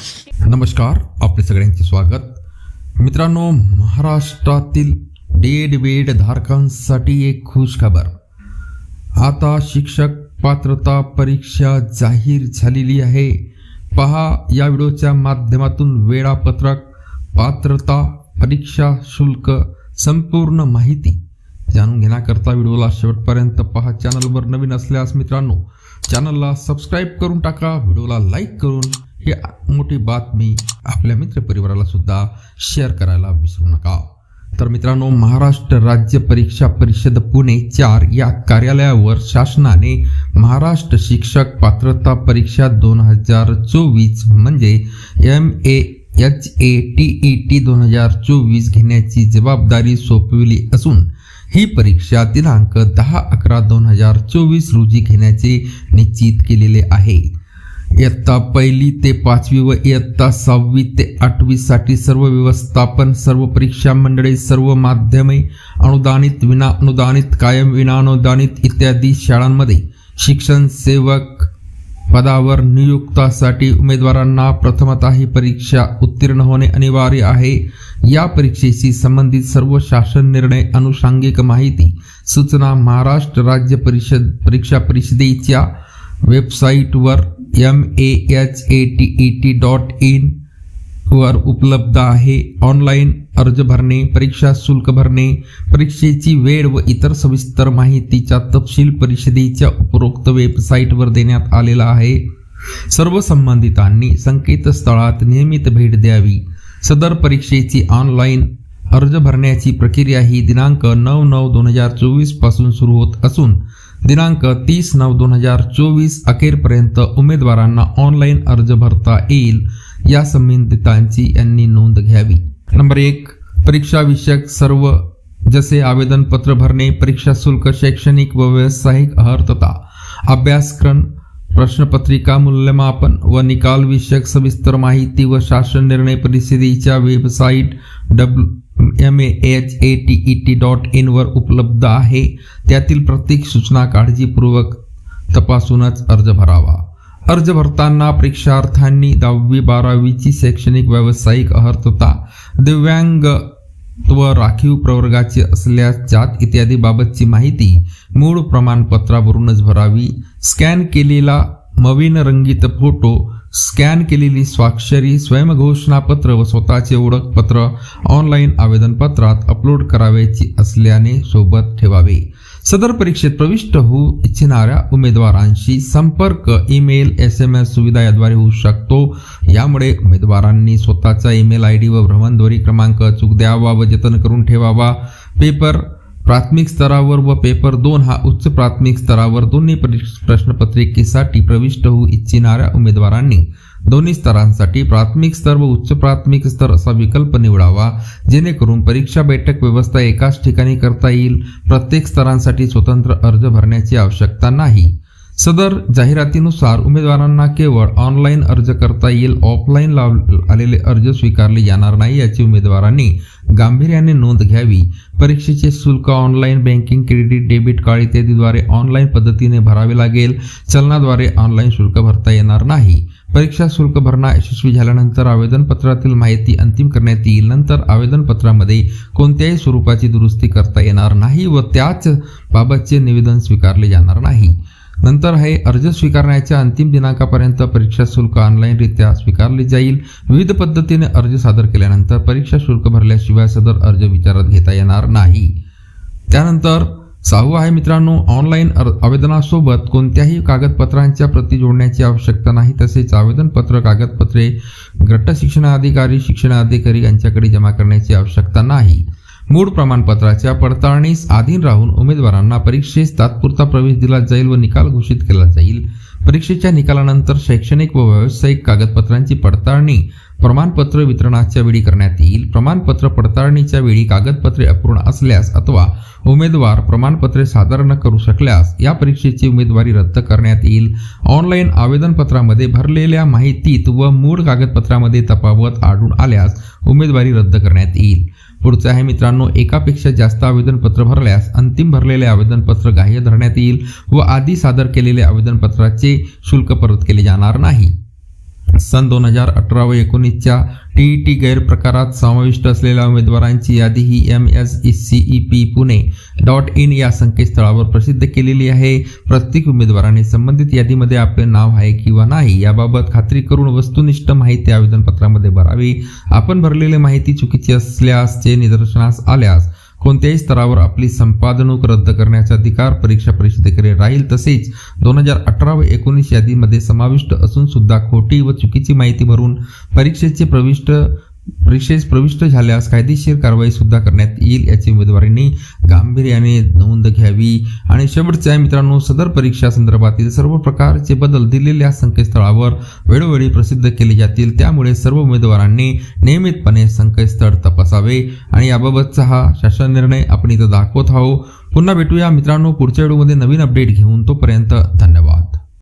नमस्कार आपले सगळ्यांचे स्वागत. मित्रांनो महाराष्ट्रातील डेड वेड धारकांसाठी एक खुश खबर. आता शिक्षक पात्रता परीक्षा जाहीर झालेली आहे. पहा या व्हिडिओच्या माध्यमातून वेळापत्रक पात्रता परीक्षा शुल्क संपूर्ण माहिती जाणून घेण्याकरता व्हिडिओला शेवटपर्यंत पहा. चॅनलवर नवीन असल्यास मित्रांनो चॅनलला सबस्क्राईब करून टाका. व्हिडिओला लाईक करून ही मोठी बातमी आपल्या मित्रपरिवाराला सुद्धा शेअर करायला विसरू नका. तर मित्रांनो महाराष्ट्र राज्य परीक्षा परिषद पुणे चार या कार्यालयावर शासनाने महाराष्ट्र शिक्षक पात्रता परीक्षा दोन हजार चोवीस म्हणजे M A H A T E T दोन हजार चोवीस घेण्याची जबाबदारी सोपविली असून ही परीक्षा दिनांक दहा अकरा दोन हजार चोवीस रोजी घेण्याचे निश्चित केलेले आहे. इयत्ता पहिली ते पाचवी व इयत्ता सहावी ते आठवीसाठी सर्व व्यवस्थापन सर्व परीक्षा मंडळे सर्व माध्यमे अनुदानित विना अनुदानित कायम विना अनुदानित इत्यादी शाळांमध्ये शिक्षण सेवक पदावर नियुक्तासाठी उमेदवारांना प्रथमतः ही परीक्षा उत्तीर्ण होणे अनिवार्य आहे. या परीक्षेशी संबंधित सर्व शासन निर्णय अनुषांगिक माहिती सूचना महाराष्ट्र राज्य परिषद परीक्षा परिषदेच्या वेबसाईटवर M A H A T E T dot in वर उपलब्ध आहे. ऑनलाईन अर्ज भरणे परीक्षा शुल्क भरणे परीक्षेची वेळ व इतर सविस्तर माहितीचा तपशील परिषदेच्या उपरोक्त वेबसाईटवर देण्यात आलेला आहे. सर्व संबंधितांनी संकेतस्थळात नियमित भेट द्यावी. सदर परीक्षेची ऑनलाईन अर्ज भरण्याची प्रक्रिया ही दिनांक नऊ नऊ दोन हजार चोवीसपासून सुरू होत असून दिनांक तीस नऊ दोन हजार चोवीस अखेरपर्यंत उमेदवारांना ऑनलाईन अर्ज भरता येईल या संबंधितांची यांनी नोंद घ्यावी. नंबर एक परीक्षाविषयक सर्व जसे आवेदनपत्र भरणे परीक्षा शुल्क शैक्षणिक व व्यावसायिक अर्थता अभ्यासक्रम प्रश्नपत्रिका मूल्यमापन व निकाल विषयक सविस्तर माहिती व शासन निर्णय परिषदेच्या website W M A H A T E T dot इनवर उपलब्ध आहे. त्यातील प्रत्येक सूचना काळजीपूर्वक तपासूनच अर्ज भरावा. अर्ज भरताना परीक्षार्थ्यांनी दहावी बारावीची शैक्षणिक व्यावसायिक अर्हता दिव्यांग व राखीव प्रवर्गाचे असल्यास जात इत्यादी बाबतची माहिती मूळ प्रमाणपत्रावरूनच भरावी. स्कॅन केलेला नवीन रंगीत फोटो स्कॅन केलेली स्वाक्षरी स्वयंघोषणापत्र व स्वतःचे ओळखपत्र ऑनलाईन आवेदनपत्रात अपलोड करावयाची असल्याने सोबत ठेवावे. सदर परीक्षेत प्रविष्ट होऊ इच्छिणाऱ्या उमेदवारांशी संपर्क ईमेल एस एम एस सुविधा याद्वारे होऊ शकतो. यामुळे उमेदवारांनी स्वतःचा ईमेल आय डी व भ्रमणध्वनी क्रमांक चूक द्यावा व जतन करून ठेवावा. पेपर प्राथमिक स्तरावर व पेपर दोन हा उच्च प्राथमिक स्तरावर दोन्ही प्रश्नपत्रिकेसाठी प्रविष्ट होऊ इच्छिणाऱ्या उमेदवारांनी दोन्ही स्तरांसाठी प्राथमिक स्तर व उच्च प्राथमिक स्तर असा विकल्प निवडावा जेणेकरून परीक्षा बैठक व्यवस्था एकाच ठिकाणी करता येईल. प्रत्येक स्तरांसाठी स्वतंत्र अर्ज भरण्याची आवश्यकता नाही. सदर जाहिरातीनुसार उमेदवारांना केवळ ऑनलाईन अर्ज करता येईल ऑफलाईन लाव आलेले अर्ज स्वीकारले जाणार नाही याची उमेदवारांनी गांभीर्याने नोंद घ्यावी. परीक्षेचे शुल्क online banking credit debit card इत्यादीद्वारे ऑनलाईन पद्धतीने भरावे लागेल. चलनाद्वारे ऑनलाईन शुल्क भरता येणार नाही. परीक्षा शुल्क भरणा यशस्वी झाल्यानंतर आवेदनपत्रातील माहिती अंतिम करण्यात येईल. नंतर आवेदनपत्रामध्ये कोणत्याही स्वरूपाची दुरुस्ती करता येणार नाही व त्याच बाबतचे निवेदन स्वीकारले जाणार नाही. नंतर हे अर्ज स्वीकारण्याच्या अंतिम दिनांकापर्यंत परीक्षा शुल्क ऑनलाईनरित्या स्वीकारले जाईल. विविध पद्धतीने अर्ज सादर केल्यानंतर परीक्षा शुल्क भरल्याशिवाय सदर अर्ज विचारात घेता येणार नाही. त्यानंतर सहावं आहे मित्रांनो ऑनलाईन अर्- आवेदनासोबत कोणत्याही कागदपत्रांच्या प्रती जोडण्याची आवश्यकता नाही तसेच आवेदनपत्र कागदपत्रे गट शिक्षणाधिकारी शिक्षणाधिकारी यांच्याकडे जमा करण्याची आवश्यकता नाही. मूळ प्रमाणपत्राच्या पडताळणीस अधीन राहून उमेदवारांना परीक्षेस तात्पुरता प्रवेश दिला जाईल व निकाल घोषित केला जाईल. परीक्षेच्या निकालानंतर शैक्षणिक व व्यावसायिक कागदपत्रांची पडताळणी प्रमाणपत्र वितरणाच्या वेळी करण्यात येईल. प्रमाणपत्र पडताळणीच्या वेळी कागदपत्रे अपूर्ण असल्यास अथवा उमेदवार प्रमाणपत्रे सादर न करू शकल्यास या परीक्षेची उमेदवारी रद्द करण्यात येईल. ऑनलाईन आवेदनपत्रामध्ये भरलेल्या माहितीत व मूळ कागदपत्रामध्ये तफावत आढळून आल्यास उमेदवारी रद्द करण्यात येईल. पुढचं आहे मित्रांनो एकापेक्षा जास्त आवेदनपत्र भरल्यास अंतिम भरलेले आवेदनपत्र ग्राह्य धरण्यात येईल व आधी सादर केलेले आवेदनपत्राचे शुल्क परत केले जाणार नाही. सन दोन हजार अठरा व एकोणीसच्या टीईटी गैरप्रकारात समाविष्ट असलेल्या उमेदवारांची यादी ही M S E C E P Pune dot in या संकेतस्थळावर प्रसिद्ध केलेली आहे. प्रत्येक उमेदवाराने संबंधित यादीमध्ये आपले नाव आहे किंवा नाही याबाबत खात्री करून वस्तुनिष्ठ माहिती आवेदनपत्रामध्ये भरावी. आपण भरलेली माहिती चुकीची असल्यास चे निदर्शनास आल्यास कोणत्याही स्तरावर आपली संपादनूक रद्द करण्याचा अधिकार परीक्षा परिषदेकडे राहील तसेच दोन हजार अठरा व एकोणीस यादीमध्ये समाविष्ट असून सुद्धा खोटी व चुकीची माहिती भरून परीक्षेचे प्रविष्ट परीक्षेस प्रविष्ट झाल्यास कायदेशीर कारवाई सुद्धा करण्यात येईल याची उमेदवारांनी गांभीर्याने नोंद घ्यावी. आणि शेवटच्या मित्रांनो सदर परीक्षा संदर्भातील सर्व प्रकारचे बदल दिलेल्या संकेतस्थळावर वेळोवेळी प्रसिद्ध केले जातील. त्यामुळे सर्व उमेदवारांनी नियमितपणे संकेतस्थळ तपासावे. आणि याबाबतचा हा शासन निर्णय आपण इथं दाखवत आहो पुन्हा भेटूया मित्रांनो पुढच्या व्हिडिओमध्ये नवीन अपडेट घेऊन तोपर्यंत धन्यवाद.